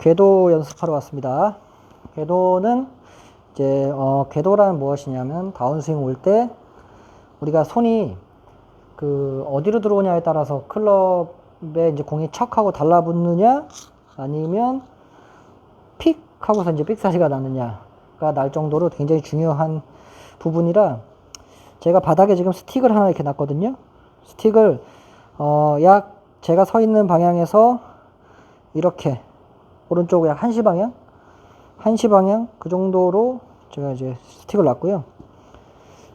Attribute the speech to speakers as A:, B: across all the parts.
A: 궤도 연습하러 왔습니다. 궤도는 이제 어, 궤도란 무엇이냐면 다운스윙 올 때 우리가 손이 그 어디로 들어오냐에 따라서 클럽에 이제 공이 척하고 달라붙느냐 아니면 픽 하고서 이제 삑사시가 나느냐가 날 정도로 굉장히 중요한 부분이라 제가 바닥에 지금 스틱을 하나 이렇게 놨거든요. 스틱을 어, 약 제가 서 있는 방향에서 이렇게 오른쪽 약 1시 방향 1시 방향 그 정도로 제가 이제 스틱을 놨고요.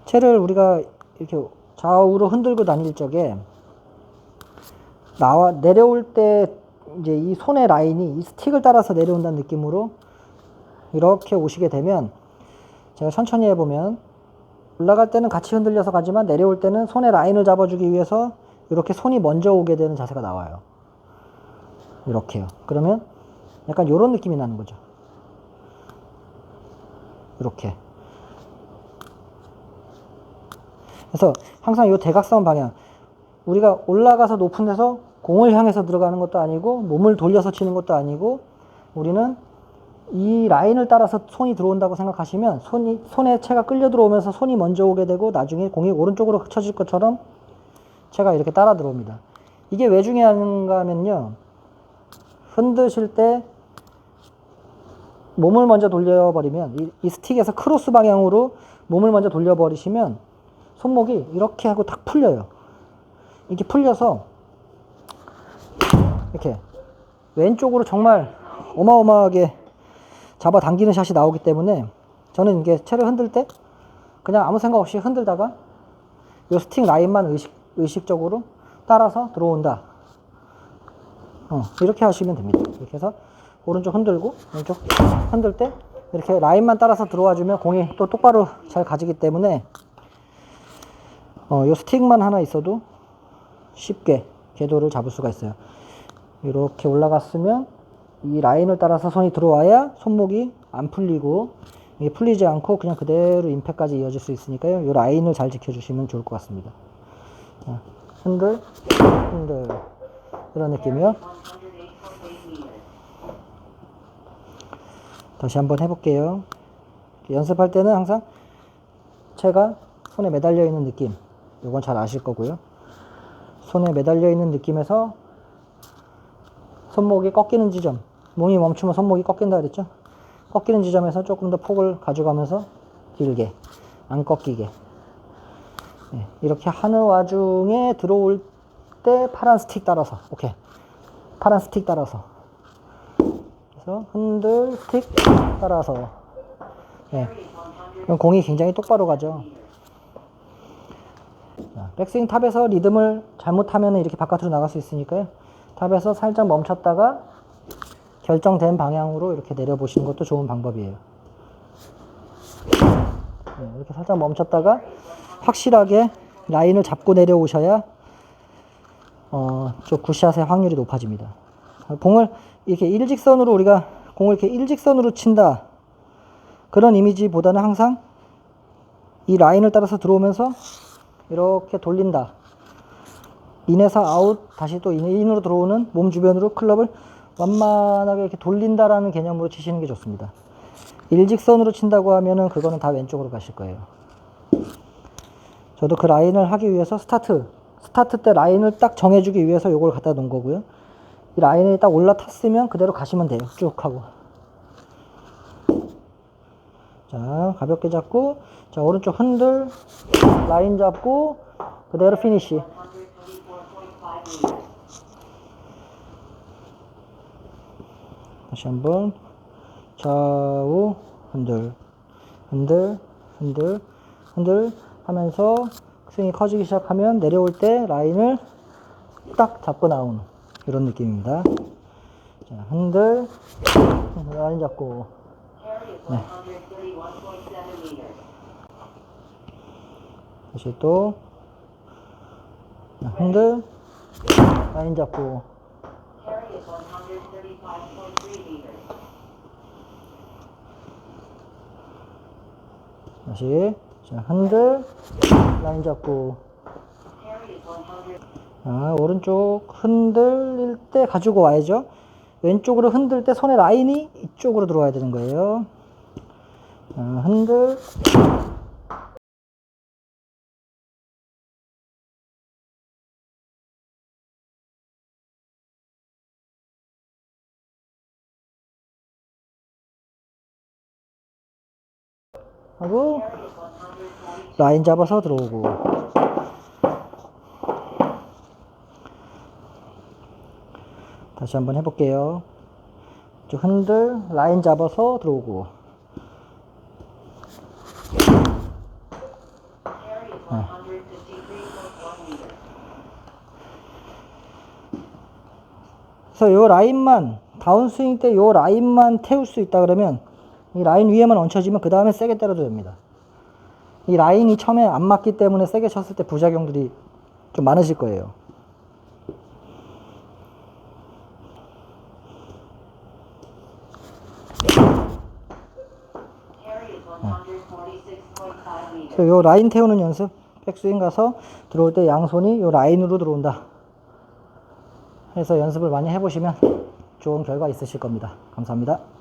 A: 채를 우리가 이렇게 좌우로 흔들고 다닐 적에 나와 내려올 때 이제 이 손의 라인이 이 스틱을 따라서 내려온다는 느낌으로 이렇게 오시게 되면 제가 천천히 해보면 올라갈 때는 같이 흔들려서 가지만 내려올 때는 손의 라인을 잡아주기 위해서 이렇게 손이 먼저 오게 되는 자세가 나와요. 이렇게요. 그러면 약간 이런 느낌이 나는 거죠. 이렇게. 그래서 항상 이 대각선 방향 우리가 올라가서 높은 데서 공을 향해서 들어가는 것도 아니고 몸을 돌려서 치는 것도 아니고 우리는 이 라인을 따라서 손이 들어온다고 생각하시면 손이 손에 채가 끌려 들어오면서 손이 먼저 오게 되고 나중에 공이 오른쪽으로 쳐질 것처럼 채가 이렇게 따라 들어옵니다. 이게 왜 중요한가 하면요. 흔드실 때 몸을 먼저 돌려버리면 이, 이 스틱에서 크로스 방향으로 몸을 먼저 돌려버리시면 손목이 이렇게 하고 탁 풀려요. 이렇게 풀려서 이렇게 왼쪽으로 정말 어마어마하게 잡아 당기는 샷이 나오기 때문에 저는 이게 채를 흔들 때 그냥 아무 생각 없이 흔들다가 이 스틱 라인만 의식, 의식적으로 따라서 들어온다. 어, 이렇게 하시면 됩니다. 이렇게 해서 오른쪽 흔들고 왼쪽 흔들 때 이렇게 라인만 따라서 들어와 주면 공이 또 똑바로 잘 가지기 때문에 어, 요 스틱만 하나 있어도 쉽게 궤도를 잡을 수가 있어요. 이렇게 올라갔으면 이 라인을 따라서 손이 들어와야 손목이 안 풀리고 이게 풀리지 않고 그냥 그대로 임팩까지 이어질 수 있으니까요. 이 라인을 잘 지켜주시면 좋을 것 같습니다. 자, 흔들, 흔들 이런 느낌이요. 다시 한번 해볼게요. 연습할 때는 항상 채가 손에 매달려 있는 느낌. 이건 잘 아실 거고요. 손에 매달려 있는 느낌에서 손목이 꺾이는 지점. 몸이 멈추면 손목이 꺾인다 그랬죠? 꺾이는 지점에서 조금 더 폭을 가져가면서 길게, 안 꺾이게. 네, 이렇게 하는 와중에 들어올 때 파란 스틱 따라서. 오케이. 파란 스틱 따라서. 그래서 흔들 스틱 따라서. 네. 그럼 공이 굉장히 똑바로 가죠. 자, 백스윙 탑에서 리듬을 잘못하면 이렇게 바깥으로 나갈 수 있으니까요. 탑에서 살짝 멈췄다가 결정된 방향으로 이렇게 내려보시는 것도 좋은 방법이에요. 네, 이렇게 살짝 멈췄다가 확실하게 라인을 잡고 내려오셔야 어, 저 굿샷의 확률이 높아집니다. 공을 이렇게 일직선으로 우리가 공을 이렇게 일직선으로 친다. 그런 이미지보다는 항상 이 라인을 따라서 들어오면서 이렇게 돌린다. 인에서 아웃, 다시 또 인, 인으로 들어오는 몸 주변으로 클럽을 완만하게 이렇게 돌린다라는 개념으로 치시는 게 좋습니다. 일직선으로 친다고 하면은 그거는 다 왼쪽으로 가실 거예요. 저도 그 라인을 하기 위해서 스타트, 스타트 때 라인을 딱 정해주기 위해서 요걸 갖다 놓은 거고요. 이 라인이 딱 올라탔으면 그대로 가시면 돼요. 쭉 하고. 자, 가볍게 잡고, 자, 오른쪽 흔들, 라인 잡고, 그대로 피니시. 다시 한번 좌우 흔들 흔들 흔들 흔들 하면서 스윙이 커지기 시작하면 내려올 때 라인을 딱 잡고 나오는 이런 느낌입니다. 자, 흔들. 라인 잡고. 네. 다시 또. 자, 흔들. 라인 잡고. 다시. 자 흔들. 라인 잡고 자 오른쪽 흔들릴 때 가지고 와야죠 왼쪽으로 흔들 때 손의 라인이 이쪽으로 들어와야 되는 거예요. 어, 흔들. 하고 라인 잡아서 들어오고 다시 한번 해볼게요 쭉 흔들 라인 잡아서 들어오고 그래서 요 라인만 다운스윙 때 요 라인만 태울 수 있다 그러면 이 라인 위에만 얹혀지면 그 다음에 세게 때려도 됩니다. 이 라인이 처음에 안 맞기 때문에 세게 쳤을 때 부작용들이 좀 많으실 거예요. 그래서 요 라인 태우는 연습, 백스윙 가서 들어올 때 양손이 요 라인으로 들어온다. 해서 연습을 많이 해보시면 좋은 결과 있으실 겁니다. 감사합니다.